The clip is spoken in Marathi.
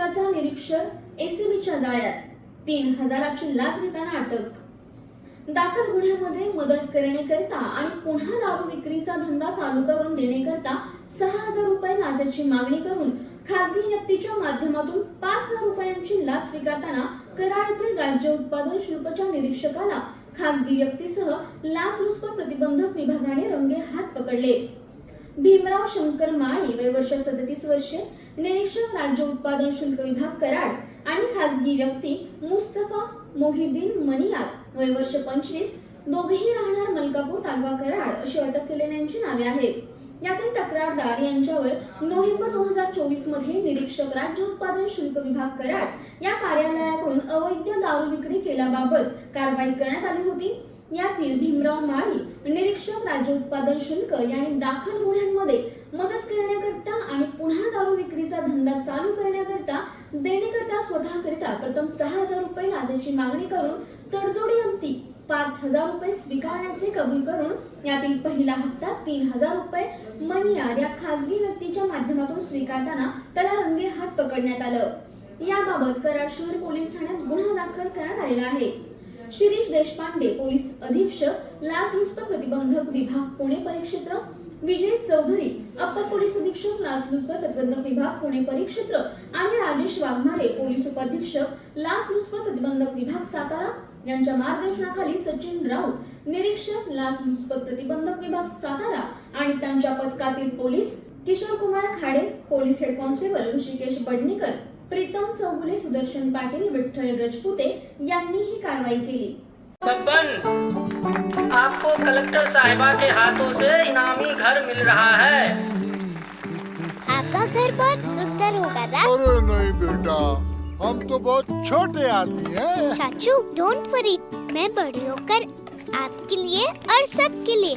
शुल्काचा निरीक्षक एसीबीच्या जाळ्यात. तीन हजाराची लाच घेताना अटक. दाखल गुन्ह्यामध्ये मदत करण्याकरिता आणि पुन्हा दारू विक्रीचा धंदा चालू करून देण्याकरिता सहा हजार रुपये लाचेची मागणी करून खासगी व्यक्तीच्या माध्यमातून पाच हजार रुपयांची लाच स्वीकारताना कराड येथील राज्य उत्पादन शुल्कच्या निरीक्षकाला खासगी व्यक्तीसह लाचलुचपत प्रतिबंधक विभागाने रंगे हात पकडले. भीमराव शंकर माळी वय वर्ष सदतीस वर्षे निरीक्षक राज्य उत्पादन शुल्क विभाग कराड आणि खासगी व्यक्ती मुस्तफा मोहिद्दीन मनियात वय वर्ष पंचवीस दोघेही राहणार मलकापूर तालुका कराड अशी अटक केलेल्यांची नावे आहेत. यातील तक्रारदार यांच्यावर नोव्हेंबर दोन हजार चोवीसमध्ये निरीक्षक राज्य उत्पादन शुल्क विभाग कराड या कार्यालयाकडून अवैध दारू विक्री केल्याबाबत कारवाई करण्यात आली होती. यातील भीमराव माळी निरीक्षक राज्य उत्पादन शुल्क यांनी दाखल गुन्ह्यांमध्ये मदत करण्याकरता आणि पुन्हा दारू विक्रीचा धंदा चालू करण्याकरता देण्याकरता स्वतःकरिता प्रथम सहा हजार रुपये लाचेची मागणी करून तडजोडी अंती पाच हजार रुपये स्वीकारण्याचे कबूल करून यातील पहिला हप्ता तीन हजार रुपये मनियार या खासगी व्यक्तीच्या माध्यमातून स्वीकारताना त्याला रंगे हात पकडण्यात आलं. याबाबत कराड शहर पोलीस ठाण्यात गुन्हा दाखल करण्यात आलेला आहे. शिरीष देशपांडे पोलीस अधीक्षक लाचलुचपत प्रतिबंधक विभाग पुणे परिक्षेत्र विजय चौधरी अप्पर पोलीस अधीक्षक लाचलुचपत प्रतिबंधक विभाग पुणे परिक्षेत्र आणि राजेश वाघमारे पोलीस उपाधीक्षक लाचलुचपत प्रतिबंधक विभाग सातारा. यांच्या मार्गदर्शनाखाली सचिन राऊत निरीक्षक लाचलुचपत प्रतिबंधक विभाग सातारा आणि त्यांच्या पथकातील police Kishor Kumar Khade police head constable Rushikesh Badnikar. Pritam Chougule Sudarshan Patil Vitthal Rajpute यांनी ही कारवाई केली. बब्बन आपको कलेक्टर साहिबा के हाथों से इनामी घर मिल रहा है। आपका घर बहुत सुंदर होगा अरे नहीं बेटा हम तो बहुत छोटे आदमी हैं। चाचू डोंट वरी मैं बड़ी होकर आपके लिए और सबके लिए